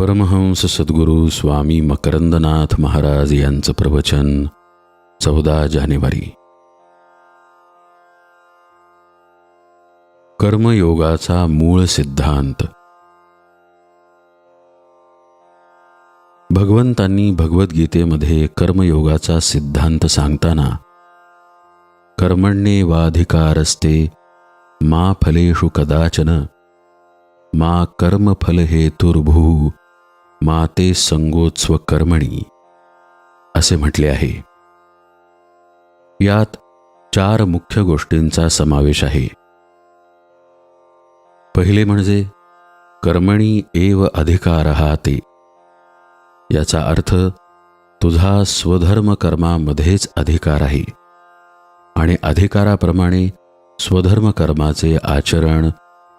परमहंस सद्गुरू स्वामी मकरंदनाथ महाराज यांचं प्रवचन चौदा जानेवारी. कर्मयोगाचा मूळ सिद्धांत. भगवंतांनी भगवद्गीतेमध्ये कर्मयोगाचा सिद्धांत सांगताना कर्मण्ये वाधिकारस्ते मा फलेषु कदाचन मा कर्मफलहेतुर्भू माते संगोत्सव संगोत्स्व कर्मणी असे म्हटले आहे. यात चार मुख्य गोष्टींचा समावेश आहे. पहिले म्हणजे कर्मणी एव अधिकार ते. याचा अर्थ तुझा स्वधर्म कर्मामध्येच अधिकार आहे. आणि अधिकाराप्रमाणे स्वधर्म कर्माचे आचरण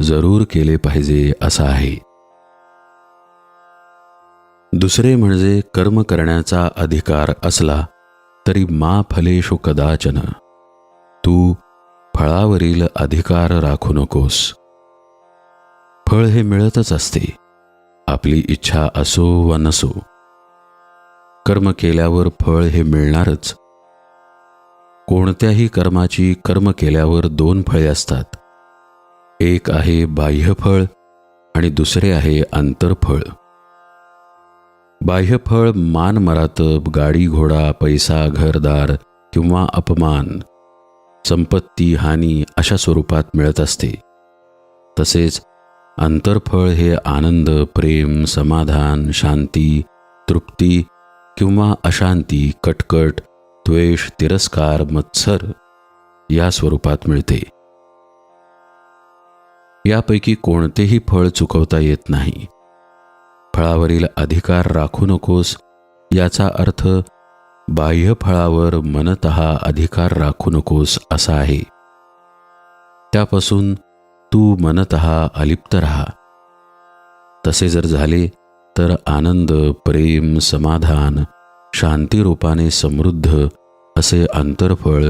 जरूर केले पाहिजे असा आहे. दुसरे म्हणजे कर्म करण्याचा अधिकार असला तरी मा फलेशो कदाचन. तू फळावरील अधिकार राखू नकोस. फळ हे मिळतच असते. आपली इच्छा असो वा नसो. कर्म केल्यावर फळ हे मिळणारच. कोणत्याही कर्माची कर्म केल्यावर दोन फळे असतात. एक आहे बाह्यफळ आणि दुसरे आहे आंतरफळ. बाह्यफळ मान मरातब गाडी घोडा पैसा घरदार किंवा अपमान संपत्ती हानी अशा स्वरूपात मिळत असते. तसेच आंतरफळ हे आनंद प्रेम समाधान शांती तृप्ती किंवा अशांती कटकट द्वेष तिरस्कार मत्सर या स्वरूपात मिळते. यापैकी कोणतेही फळ चुकवता येत नाही. फळावरील अधिकार राखू नकोस याचा अर्थ बाह्य फळावर मनत अधिकार राखू नकोस असा आहे. त्यापासून तू मनत अलिप्त राहा. तसे जर झाले तर आनंद प्रेम समाधान शांतिरूपाने समृद्ध असे आंतरफळ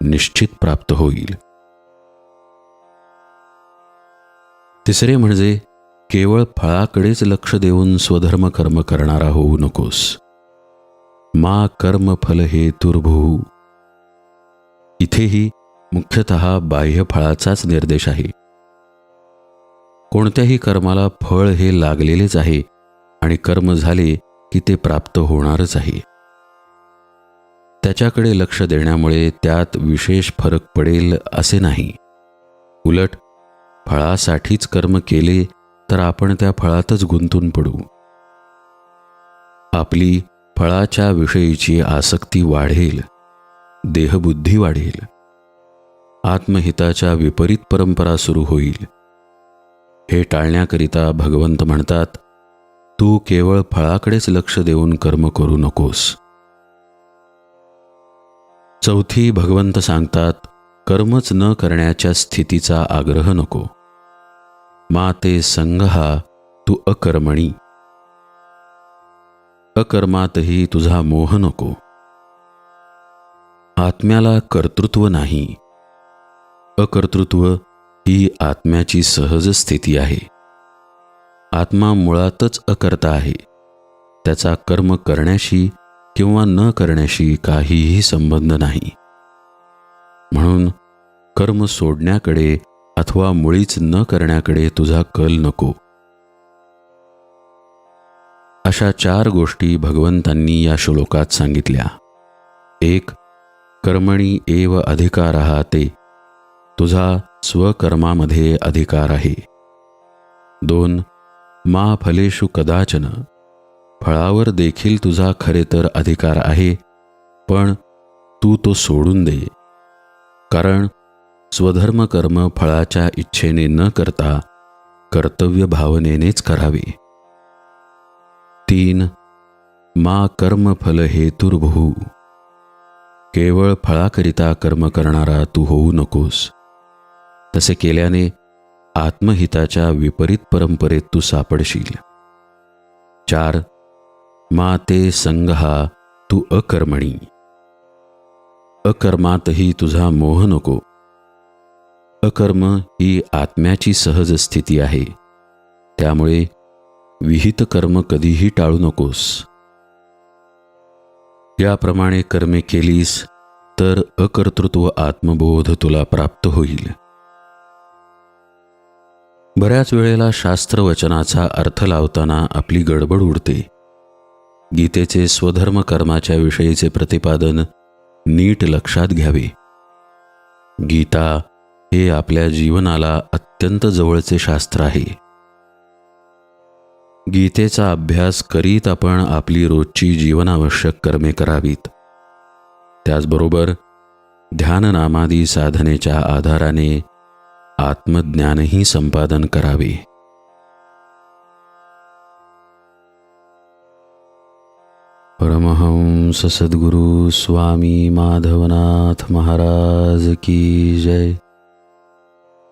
निश्चित प्राप्त होईल. तिसरे म्हणजे केवळ फळाकडेच लक्ष देऊन स्वधर्म कर्म करणारा होऊ नकोस. मा कर्म फल हे तुर्भू. इथेही मुख्यतः बाह्य फळाचाच निर्देश आहे. कोणत्याही कर्माला फळ हे लागलेलेच आहे आणि कर्म झाले की ते प्राप्त होणारच आहे. त्याच्याकडे लक्ष देण्यामुळे त्यात विशेष फरक पडेल असे नाही. उलट फळासाठीच कर्म केले तर आपण त्या फळातच गुंतून पडू. आपली फळाच्या विषयीची आसक्ती वाढेल देहबुद्धी वाढेल आत्महिताच्या विपरीत परंपरा सुरू होईल. हे टाळण्याकरिता भगवंत म्हणतात तू केवळ फळाकडेच लक्ष देऊन कर्म करू नकोस. चौथी भगवंत सांगतात कर्मच न करण्याच्या स्थितीचा आग्रह नको. माते संघहा तू अकर्मणी। अकर्मातही तुझा मोह नको। आत्म्याला कर्तृत्व नाही। अकर्तृत्व ही आत्म्याची सहज स्थिती आहे। आत्मा मुळातच अकर्ता आहे। त्याचा कर्म करण्याशी किंवा न करण्याशी काहीही संबंध नाही। म्हणून कर्म सोडण्याकडे अथवा मुळीच न करण्याकडे तुझा कल नको. अशा चार गोष्टी भगवंतांनी या श्लोकात सांगितल्या. एक कर्मणी एव अधिकार ते. तुझा स्वकर्मामध्ये अधिकार आहे. दोन मा फलेषु कदाचन. फळावर देखील तुझा खरे तर अधिकार आहे पण तू तो सोडून दे. कारण स्वधर्म कर्म फळाच्या इच्छेने न करता कर्तव्य भावनेनेच करावे. तीन मा कर्मफल हेतुर्भू केवळ फळाकरिता कर्म करणारा तू होऊ नकोस. तसे केल्याने आत्महिताच्या विपरीत परंपरेत तू सापडशील. चार मा ते संगहा तू अकर्मणी. अकर्मातही तुझा मोह नको. अकर्म ही आत्म्याची सहज स्थिती आहे. त्यामुळे विहित कर्म कधीही टाळू नकोस. याप्रमाणे कर्मे केलीस तर अकर्तृत्व आत्मबोध तुला प्राप्त होईल. बऱ्याच वेळेला शास्त्रवचनाचा अर्थ लावताना आपली गडबड उडते. गीतेचे स्वधर्म कर्माच्या विषयीचे प्रतिपादन नीट लक्षात घ्यावे. गीता हे आपल्या जीवनाला अत्यंत जवळचे शास्त्र आहे. गीतेचा अभ्यास करीत आपण आपली रोजची जीवनावश्यक कर्मे करावीत. त्याचबरोबर ध्याननामादी साधनेच्या आधाराने आत्मज्ञानही संपादन करावे. परमहंस सद्गुरु स्वामी माधवनाथ महाराज की जय.